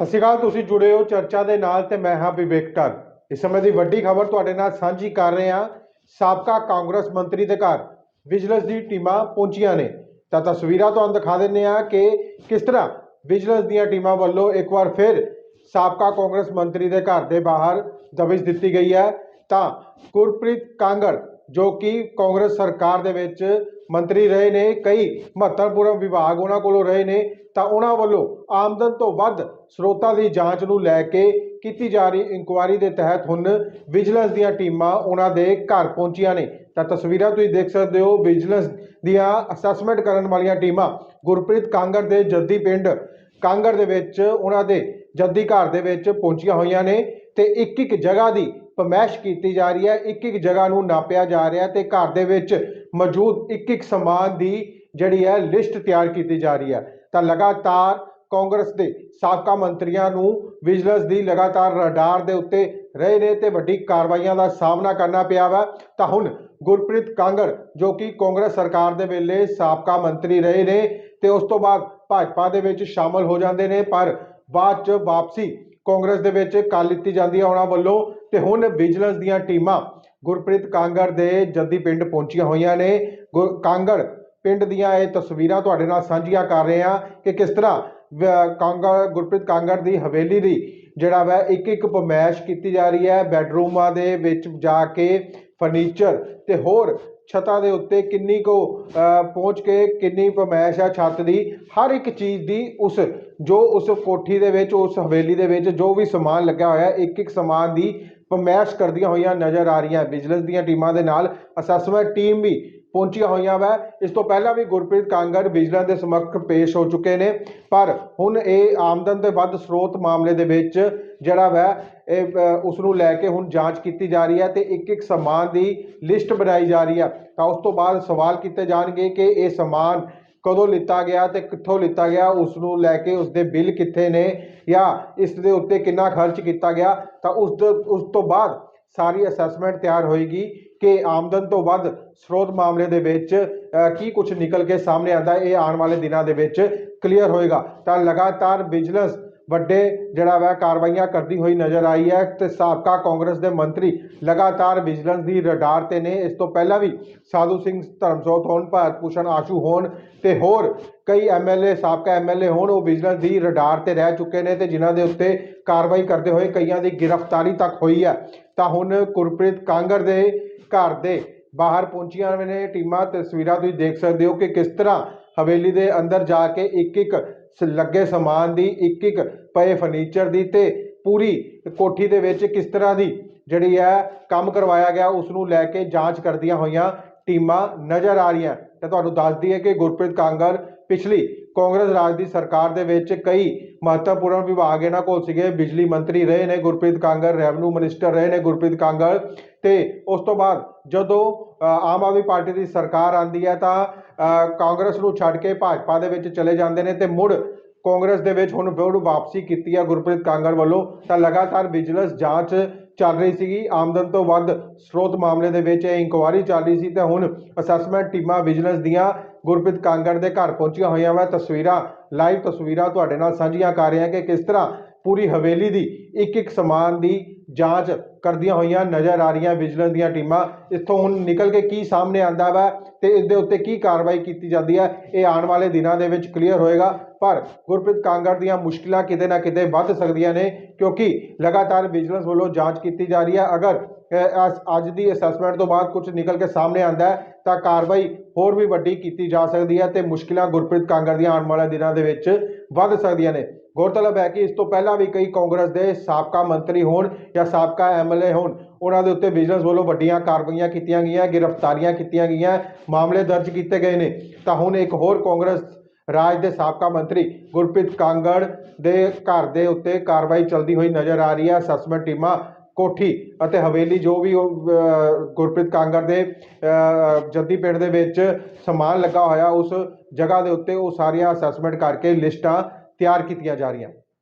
ਸਤਿ ਸ਼੍ਰੀ ਅਕਾਲ, ਤੁਸੀਂ ਜੁੜੇ ਹੋ ਚਰਚਾ ਦੇ ਨਾਲ ਤੇ ਮੈਂ ਹਾਂ ਵਿਵੇਕ ਟਰ ਇਸ ਸਮੇਂ ਦੀ ਵੱਡੀ ਖਬਰ ਤੁਹਾਡੇ ਨਾਲ ਸਾਂਝੀ ਕਰ ਰਹੇ ਹਾਂ, ਸਾਬਕਾ ਕਾਂਗਰਸ ਮੰਤਰੀ ਦੇ ਘਰ। ਵਿਜੀਲੈਂਸ ਦੀ ਟੀਮਾਂ ਪਹੁੰਚੀਆਂ ਨੇ। ਤਾਂ ਤਸਵੀਰਾਂ ਤੁਹਾਨੂੰ ਦਿਖਾ ਦਿੰਦੇ ਹਾਂ ਕਿ ਕਿਸ ਤਰ੍ਹਾਂ ਵਿਜੀਲੈਂਸ ਦੀਆਂ ਟੀਮਾਂ ਵੱਲੋਂ ਇੱਕ ਵਾਰ ਫਿਰ ਸਾਬਕਾ ਕਾਂਗਰਸ ਮੰਤਰੀ ਦੇ ਘਰ ਦੇ ਬਾਹਰ ਦਬਿਸ਼ ਦਿੱਤੀ ਗਈ ਹੈ। ਤਾਂ ਗੁਰਪ੍ਰੀਤ ਕਾਂਗੜ ਜੋ ਕਿ ਕਾਂਗਰਸ ਸਰਕਾਰ ਦੇ ਵਿੱਚ ਮੰਤਰੀ ਰਹੇ ਨੇ, ਕਈ ਮਹੱਤਵਪੂਰਨ ਵਿਭਾਗ ਉਹਨਾਂ ਕੋਲੋਂ ਰਹੇ ਨੇ, ਤਾਂ ਉਹਨਾਂ ਵੱਲੋਂ ਆਮਦਨ ਤੋਂ ਵੱਧ ਸਰੋਤਾਂ ਦੀ ਜਾਂਚ ਨੂੰ ਲੈ ਕੇ ਕੀਤੀ ਜਾ ਰਹੀ ਇਨਕੁਆਇਰੀ ਦੇ ਤਹਿਤ ਹੁਣ ਵਿਜੀਲੈਂਸ ਦੀਆਂ ਟੀਮਾਂ ਉਹਨਾਂ ਦੇ ਘਰ ਪਹੁੰਚੀਆਂ ਨੇ। ਤਾਂ ਤਸਵੀਰਾਂ ਤੁਸੀਂ ਦੇਖ ਸਕਦੇ ਹੋ, ਵਿਜੀਲੈਂਸ ਦੀਆਂ ਅਸੈਸਮੈਂਟ ਕਰਨ ਵਾਲੀਆਂ ਟੀਮਾਂ ਗੁਰਪ੍ਰੀਤ ਕਾਂਗੜ ਦੇ ਜੱਦੀ ਪਿੰਡ ਕਾਂਗੜ ਦੇ ਵਿੱਚ ਉਹਨਾਂ ਦੇ ਜੱਦੀ ਘਰ ਦੇ ਵਿੱਚ ਪਹੁੰਚੀਆਂ ਹੋਈਆਂ ਨੇ। ਤੇ ਇੱਕ ਇੱਕ ਜਗ੍ਹਾ ਦੀ ਪਮੈਸ਼ ਕੀਤੀ ਜਾ ਰਹੀ ਹੈ ਇੱਕ ਇੱਕ ਜਗ੍ਹਾ ਨੂੰ ਨਾਪਿਆ ਜਾ ਰਿਹਾ ਤੇ ਘਰ ਦੇ ਵਿੱਚ ਮੌਜੂਦ ਇੱਕ ਇੱਕ ਸਮਾਨ ਦੀ ਜਿਹੜੀ ਹੈ ਲਿਸਟ ਤਿਆਰ ਕੀਤੀ ਜਾ ਰਹੀ ਹੈ। ਤਾਂ ਲਗਾਤਾਰ ਕਾਂਗਰਸ ਦੇ ਸਾਬਕਾ ਮੰਤਰੀਆਂ ਨੂੰ ਵਿਜੀਲੈਂਸ ਦੀ ਲਗਾਤਾਰ ਰਡਾਰ ਦੇ ਉੱਤੇ ਰਹੇ ਨੇ ਤੇ ਵੱਡੀ ਕਾਰਵਾਈਆਂ ਦਾ ਸਾਹਮਣਾ ਕਰਨਾ ਪਿਆ ਵਾ। ਤਾਂ ਹੁਣ ਗੁਰਪ੍ਰੀਤ ਕਾਂਗੜ, ਜੋ ਕਿ ਕਾਂਗਰਸ ਸਰਕਾਰ ਦੇ ਵੇਲੇ ਸਾਬਕਾ ਮੰਤਰੀ ਰਹੇ ਨੇ ਤੇ ਉਸ ਤੋਂ ਬਾਅਦ ਭਾਜਪਾ ਦੇ ਵਿੱਚ ਸ਼ਾਮਲ ਹੋ ਜਾਂਦੇ ਨੇ, ਪਰ ਬਾਅਦ ਚ ਵਾਪਸੀ ਕਾਂਗਰਸ ਦੇ ਵਿੱਚ ਕਰ ਲਿੱਤੀ ਜਾਂਦੀ ਹੈ ਉਹਨਾਂ ਵੱਲੋਂ ਤੇ ਹੁਣ ਵਿਜੀਲੈਂਸ ਦੀਆਂ ਟੀਮਾਂ ਗੁਰਪ੍ਰੀਤ ਕਾਂਗੜ ਦੇ ਜੱਦੀ ਪਿੰਡ ਪਹੁੰਚੀਆਂ ਹੋਈਆਂ ਨੇ। ਗੁਰ- ਕਾਂਗੜ ਪਿੰਡ ਦੀਆਂ ਇਹ ਤਸਵੀਰਾਂ ਤੁਹਾਡੇ ਨਾਲ ਸਾਂਝੀਆਂ ਕਰ ਰਹੇ ਹਾਂ ਕਿ ਕਿਸ ਤਰ੍ਹਾਂ ਵ- ਕਾਂਗੜ ਗੁਰਪ੍ਰੀਤ ਕਾਂਗੜ ਦੀ ਹਵੇਲੀ ਦੀ ਜਿਹੜਾ ਵਾ ਇੱਕ ਇੱਕ ਪਮੈਸ਼ ਕੀਤੀ ਜਾ ਰਹੀ ਹੈ ਬੈਡਰੂਮਾਂ ਦੇ ਵਿੱਚ ਜਾ ਕੇ ਫਰਨੀਚਰ ਤੇ ਹੋਰ ਛੱਤਾਂ ਦੇ ਉੱਤੇ ਕਿੰਨੀ ਕੋ ਪਹੁੰਚ ਕੇ ਕਿੰਨੀ ਪਮੈਸ਼ ਹੈ ਛੱਤ ਦੀ, ਹਰ ਇੱਕ ਚੀਜ਼ ਦੀ ਉਸ, ਜੋ ਉਸ ਕੋਠੀ ਦੇ ਵਿੱਚ, ਉਸ ਹਵੇਲੀ ਦੇ ਵਿੱਚ ਜੋ ਵੀ ਸਮਾਨ ਲੱਗਿਆ ਹੋਇਆ, ਇੱਕ ਇੱਕ ਸਮਾਨ ਦੀ ਪਮੈਸ਼ ਕਰਦੀਆਂ ਹੋਈਆਂ ਨਜ਼ਰ ਆ ਰਹੀਆਂ, ਵਿਜੀਲੈਂਸ ਦੀਆਂ ਟੀਮਾਂ ਦੇ ਨਾਲ, ਅਸੈਸਮੈਂਟ ਟੀਮ ਵੀ ਪਹੁੰਚੀਆਂ ਹੋਈਆਂ ਵਾ। ਇਸ ਤੋਂ ਪਹਿਲਾਂ ਵੀ ਗੁਰਪ੍ਰੀਤ ਕਾਂਗੜ ਵਿਜੀਲੈਂਸ ਦੇ ਸਮੱਖ ਪੇਸ਼ ਹੋ ਚੁੱਕੇ ਨੇ। ਪਰ ਹੁਣ ਇਹ ਆਮਦਨ ਦੇ ਵੱਧ ਸਰੋਤ ਮਾਮਲੇ ਦੇ ਵਿੱਚ ਜਿਹੜਾ ਵਾ ਇਹ ਅ, ਉਸ ਨੂੰ ਲੈ ਕੇ ਹੁਣ ਜਾਂਚ ਕੀਤੀ ਜਾ ਰਹੀ ਹੈ ਤੇ ਇੱਕ ਇੱਕ ਸਮਾਨ ਦੀ ਲਿਸਟ ਬਣਾਈ ਜਾ ਰਹੀ ਹੈ। ਤਾਂ ਉਸ ਤੋਂ ਬਾਅਦ ਸਵਾਲ ਕੀਤੇ ਜਾਣਗੇ ਕਿ ਇਹ ਸਮਾਨ ਕਦੋਂ ਲਿੱਤਾ ਗਿਆ ਤੇ ਕਿੱਥੋਂ ਲਿੱਤਾ ਗਿਆ ਉਸ ਨੂੰ ਲੈ ਕੇ ਉਸ ਦੇ ਬਿੱਲ ਕਿੱਥੇ ਨੇ ਜਾਂ ਇਸ ਦੇ ਉੱਤੇ ਕਿੰਨਾ ਖਰਚ ਕੀਤਾ ਗਿਆ। ਤਾਂ ਉਸ ਉਸ ਤੋਂ ਬਾਅਦ ਸਾਰੀ ਅਸੈਸਮੈਂਟ ਤਿਆਰ ਹੋਏਗੀ ਕਿ ਆਮਦਨ ਤੋਂ ਵੱਧ ਸਰੋਤ ਮਾਮਲੇ ਦੇ ਵਿੱਚ ਕੀ ਕੁਝ ਨਿਕਲ ਕੇ ਸਾਹਮਣੇ ਆਂਦਾ ਇਹ ਆਉਣ ਵਾਲੇ ਦਿਨਾਂ ਦੇ ਵਿੱਚ ਕਲੀਅਰ ਹੋਏਗਾ। ਤਾਂ ਲਗਾਤਾਰ ਵਿਜੀਲੈਂਸ ਵੱਡੇ ਜਿਹੜਾ ਵਾ ਕਾਰਵਾਈਆਂ ਕਰਦੀ ਹੋਈ ਨਜ਼ਰ ਆਈ ਹੈ ਤੇ ਸਾਬਕਾ ਕਾਂਗਰਸ ਦੇ ਮੰਤਰੀ ਲਗਾਤਾਰ ਵਿਜੀਲੈਂਸ ਦੀ ਰਡਾਰ ਤੇ ਨੇ। ਇਸ ਤੋਂ ਪਹਿਲਾਂ ਵੀ ਸਾਧੂ ਸਿੰਘ ਧਰਮਸੋਤ ਹੋਣ, ਭਾਰਤ ਭੂਸ਼ਣ ਆਸ਼ੂ ਹੋਣ ਤੇ ਹੋਰ ਕਈ ਐਮਐਲਏ ਸਾਬਕਾ ਐਮਐਲਏ ਹੋਣ, ਉਹ ਵਿਜੀਲੈਂਸ ਦੀ ਰਡਾਰ ਤੇ ਰਹਿ ਚੁੱਕੇ ਨੇ ਤੇ ਜਿਨ੍ਹਾਂ ਦੇ ਉੱਤੇ ਕਾਰਵਾਈ ਕਰਦੇ ਹੋਏ ਕਈਆਂ ਦੀ ਗ੍ਰਿਫਤਾਰੀ ਤੱਕ ਹੋਈ ਹੈ। ਤਾਂ ਹੁਣ ਗੁਰਪ੍ਰੀਤ ਕਾਂਗਰ ਦੇ ਘਰ ਦੇ ਬਾਹਰ ਪਹੁੰਚੀਆਂ ਨੇ ਟੀਮਾਂ। ਤਸਵੀਰਾਂ ਤੁਸੀਂ ਦੇਖ ਸਕਦੇ ਹੋ ਕਿ ਕਿਸ ਤਰ੍ਹਾਂ ਹਵੇਲੀ ਦੇ ਅੰਦਰ ਜਾ ਕੇ ਇੱਕ ਇੱਕ ਲੱਗੇ ਸਮਾਨ ਦੀ ਇੱਕ ਇੱਕ ਪਏ ਫਰਨੀਚਰ ਦੀ ਤੇ ਪੂਰੀ ਕੋਠੀ ਦੇ ਵਿੱਚ ਕਿਸ ਤਰ੍ਹਾਂ ਦੀ ਜਿਹੜੀ ਹੈ ਕੰਮ ਕਰਵਾਇਆ ਗਿਆ ਉਸ ਨੂੰ ਲੈ ਕੇ ਜਾਂਚ ਕਰਦੀਆਂ ਹੋਈਆਂ ਟੀਮਾਂ ਨਜ਼ਰ ਆ ਰਹੀਆਂ। ਤੇ ਤੁਹਾਨੂੰ ਦੱਸ ਦਈਏ ਕਿ ਗੁਰਪ੍ਰੀਤ ਕਾਂਗਰ ਪਿਛਲੀ ਕਾਂਗਰਸ ਰਾਜ ਦੀ ਸਰਕਾਰ ਦੇ ਵਿੱਚ ਕਈ ਮਹੱਤਵਪੂਰਨ ਵਿਭਾਗ ਇਹਨਾਂ ਕੋਲ ਸੀਗੇ। ਬਿਜਲੀ ਮੰਤਰੀ ਰਹੇ ਨੇ ਗੁਰਪ੍ਰੀਤ ਕਾਂਗੜ ਰੈਵਨਿਊ ਮਿਨਿਸਟਰ ਰਹੇ ਨੇ ਗੁਰਪ੍ਰੀਤ ਕਾਂਗੜ ਤੇ ਉਸ ਤੋਂ ਬਾਅਦ ਜਦੋਂ ਆਮ ਆਦਮੀ ਪਾਰਟੀ ਦੀ ਸਰਕਾਰ ਆਂਦੀ ਹੈ ਤਾਂ ਕਾਂਗਰਸ ਨੂੰ ਛੱਡ ਕੇ ਭਾਜਪਾ ਦੇ ਵਿੱਚ ਚਲੇ ਜਾਂਦੇ ਨੇ ਤੇ ਮੁੜ ਕਾਂਗਰਸ ਦੇ ਵਿੱਚ ਹੁਣ ਮੁੜ ਵਾਪਸੀ ਕੀਤੀ ਹੈ ਗੁਰਪ੍ਰੀਤ ਕਾਂਗੜ ਵੱਲੋਂ। ਤਾਂ ਲਗਾਤਾਰ ਵਿਜੀਲੈਂਸ ਜਾਂਚ ਚੱਲ ਰਹੀ ਸੀਗੀ। ਆਮਦਨ ਤੋਂ ਵੱਧ ਸਰੋਤ ਮਾਮਲੇ ਦੇ ਵਿੱਚ ਇਹ ਇਨਕੁਆਇਰੀ ਚੱਲ ਰਹੀ ਸੀ ਤੇ ਹੁਣ ਅਸੈਸਮੈਂਟ ਟੀਮਾਂ ਵਿਜੀਲੈਂਸ ਦੀਆਂ ਗੁਰਪ੍ਰੀਤ ਕਾਂਗੜ ਦੇ ਘਰ ਪਹੁੰਚੀਆਂ ਹੋਈਆਂ ਵਾ। ਤਸਵੀਰਾਂ ਲਾਈਵ ਤਸਵੀਰਾਂ ਤੁਹਾਡੇ ਨਾਲ ਸਾਂਝੀਆਂ ਕਰ ਰਹੇ ਹਾਂ ਕਿ ਕਿਸ ਤਰ੍ਹਾਂ ਪੂਰੀ ਹਵੇਲੀ ਦੀ ਇੱਕ ਇੱਕ ਸਮਾਨ ਦੀ ਜਾਂਚ ਕਰਦੀਆਂ ਹੋਈਆਂ ਨਜ਼ਰ ਆ ਰਹੀਆਂ ਵਿਜੀਲੈਂਸ ਦੀਆਂ ਟੀਮਾਂ। ਇੱਥੋਂ ਹੁਣ ਨਿਕਲ ਕੇ ਕੀ ਸਾਹਮਣੇ ਆਂਦਾ ਵਾ ਤੇ ਇਸ ਦੇ ਉੱਤੇ ਕੀ ਕਾਰਵਾਈ ਕੀਤੀ ਜਾਂਦੀ ਹੈ, ਇਹ ਆਉਣ ਵਾਲੇ ਦਿਨਾਂ ਦੇ ਵਿੱਚ ਕਲੀਅਰ ਹੋਏਗਾ। ਪਰ ਗੁਰਪ੍ਰੀਤ ਕਾਂਗੜ ਦੀਆਂ ਮੁਸ਼ਕਿਲਾਂ ਕਿਤੇ ਨਾ ਕਿਤੇ ਵੱਧ ਸਕਦੀਆਂ ਨੇ, ਕਿਉਂਕਿ ਲਗਾਤਾਰ ਵਿਜੀਲੈਂਸ ਵੱਲੋਂ ਜਾਂਚ ਕੀਤੀ ਜਾ ਰਹੀ ਹੈ। ਅਗਰ ਅੱਜ ਦੀ ਅਸੈਸਮੈਂਟ ਤੋਂ ਬਾਅਦ ਕੁਝ ਨਿਕਲ ਕੇ ਸਾਹਮਣੇ ਆਂਦਾ ਤਾਂ ਕਾਰਵਾਈ ਹੋਰ ਵੀ ਵੱਡੀ ਕੀਤੀ ਜਾ ਸਕਦੀ ਹੈ ਤੇ ਮੁਸ਼ਕਿਲਾਂ ਗੁਰਪ੍ਰੀਤ ਕਾਂਗੜ ਦੀਆਂ ਆਉਣ ਵਾਲੇ ਦਿਨਾਂ ਦੇ ਵਿੱਚ ਵੱਧ ਸਕਦੀਆਂ ਨੇ। ਗੌਰਤਲਬ ਹੈ ਕਿ ਇਸ ਤੋਂ ਪਹਿਲਾਂ ਵੀ ਕਈ ਕਾਂਗਰਸ ਦੇ ਸਾਬਕਾ ਮੰਤਰੀ ਹੋਣ ਜਾਂ ਸਾਬਕਾ ਐਮਐਲਏ ਹੋਣ, ਉਹਨਾਂ ਦੇ ਉੱਤੇ ਵਿਜੀਲੈਂਸ ਵੱਲੋਂ ਵੱਡੀਆਂ ਕਾਰਵਾਈਆਂ ਕੀਤੀਆਂ ਗਈਆਂ, ਗ੍ਰਿਫਤਾਰੀਆਂ ਕੀਤੀਆਂ ਗਈਆਂ, ਮਾਮਲੇ ਦਰਜ ਕੀਤੇ ਗਏ ਨੇ। ਤਾਂ ਹੁਣ ਇੱਕ ਹੋਰ ਕਾਂਗਰਸ ਰਾਜ ਦੇ ਸਾਬਕਾ ਮੰਤਰੀ ਗੁਰਪ੍ਰੀਤ ਕਾਂਗੜ ਦੇ ਘਰ ਦੇ ਉੱਤੇ ਕਾਰਵਾਈ ਚੱਲਦੀ ਹੋਈ ਨਜ਼ਰ ਆ ਰਹੀ ਹੈ। ਅਸੈਸਮੈਂਟ ਟੀਮਾਂ ਕੋਠੀ ਅਤੇ ਹਵੇਲੀ ਜੋ ਵੀ ਉਹ ਗੁਰਪ੍ਰੀਤ ਕਾਂਗੜ ਦੇ ਜੱਦੀ ਪਿੰਡ ਦੇ ਵਿੱਚ ਸਮਾਨ ਲੱਗਾ ਹੋਇਆ, ਉਸ ਜਗ੍ਹਾ ਦੇ ਉੱਤੇ ਉਹ ਸਾਰੀਆਂ ਅਸੈਸਮੈਂਟ ਕਰਕੇ ਲਿਸਟਾਂ ਤਿਆਰ ਕੀਤੀਆਂ ਜਾ ਰਹੀਆਂ।